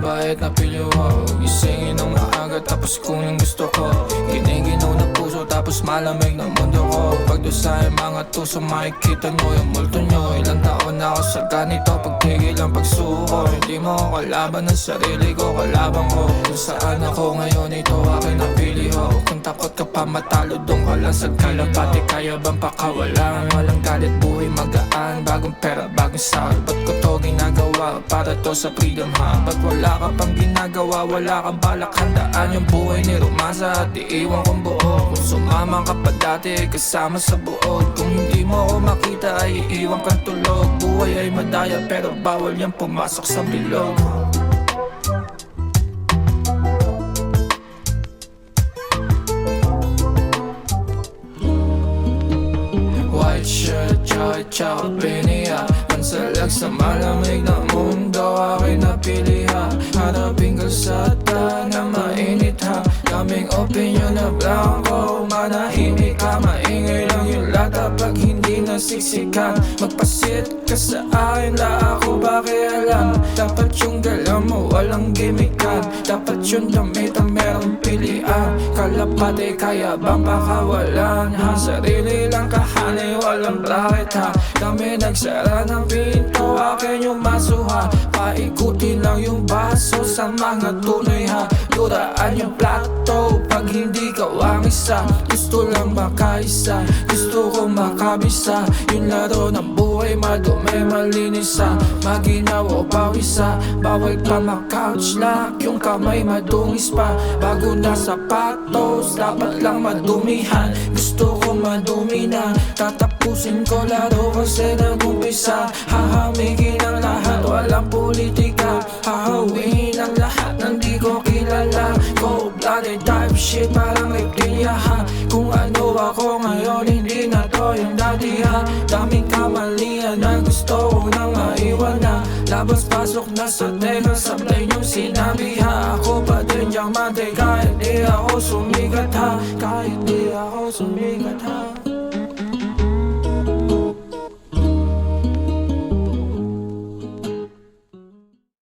mabait na pilyo ko. Gisingin ng maaga tapos kunin gusto ko. Giniginaw na puso tapos malamig na mundo ko. Pagdusay mga tuso makikita nyo yung multo nyo. Ilang taon na ako sa ganito pagtigil ang pagsuko. Hindi mo ako kalaban ng sarili ko kalaban ko. Kung saan ako ngayon ito akin ang pili ho Kung takot ka pa matalo doon ka lang sa kalapati. Kaya bang pakawalan walang galit buhay Bagong pera bagong sahod Ba't ko to ginagawa? Para to sa freedom ha? Ba't wala ka pang ginagawa? Wala kang balak handaan Yung buhay ni Romasa. At iiwan kong buo. Kung sumama ka pa dati Kasama sa buod Kung hindi mo ako makita Ay iiwan kang tulog. Buhay ay madaya Pero bawal yan pumasok sa bilog Shirt, choy chow, biniya Pansalag sa malamig na mundo Aking napili ha Harapin ka sa na mainit ha. Daming opinion na blanco Manahimik ka, maingay lang yung lata Pag hindi nasiksikan. Magpasit ka sa akin La ako pakialam. Dapat yung galaw mo walang gimikan Dapat yung damit ang merong pilian Kalapate kaya bang pakawalan ha Sarili lang kahani walang bracket ha Kami nagsara ng pinto Akin yung masuha. Paikutin lang yung baso sa mga tunay ha. Duraan yung plato Pag hindi ka ang isa Gusto lang makaisa Gusto ko makabisa Yung laro ng buhay madumi malinis ha Maginaw o pawisa Bawal pa makouch lock Yung kamay madungis pa. Bago na sapatos Dapat lang madumihan. Gusto ko madumi na. Tatapusin ko laro kasi nag-umpisa Hahamigin ang lahat Walang politika shit Parang reptilia ha Kung ano ako ngayon Hindi na to yung dati ha Daming kamalian na gusto ko nang maiwan na Labas pasok na sa teka Sablay yung sinabi ha Ako pa din diamante Kahit di ako sumigat ha Kahit di ako sumigat ha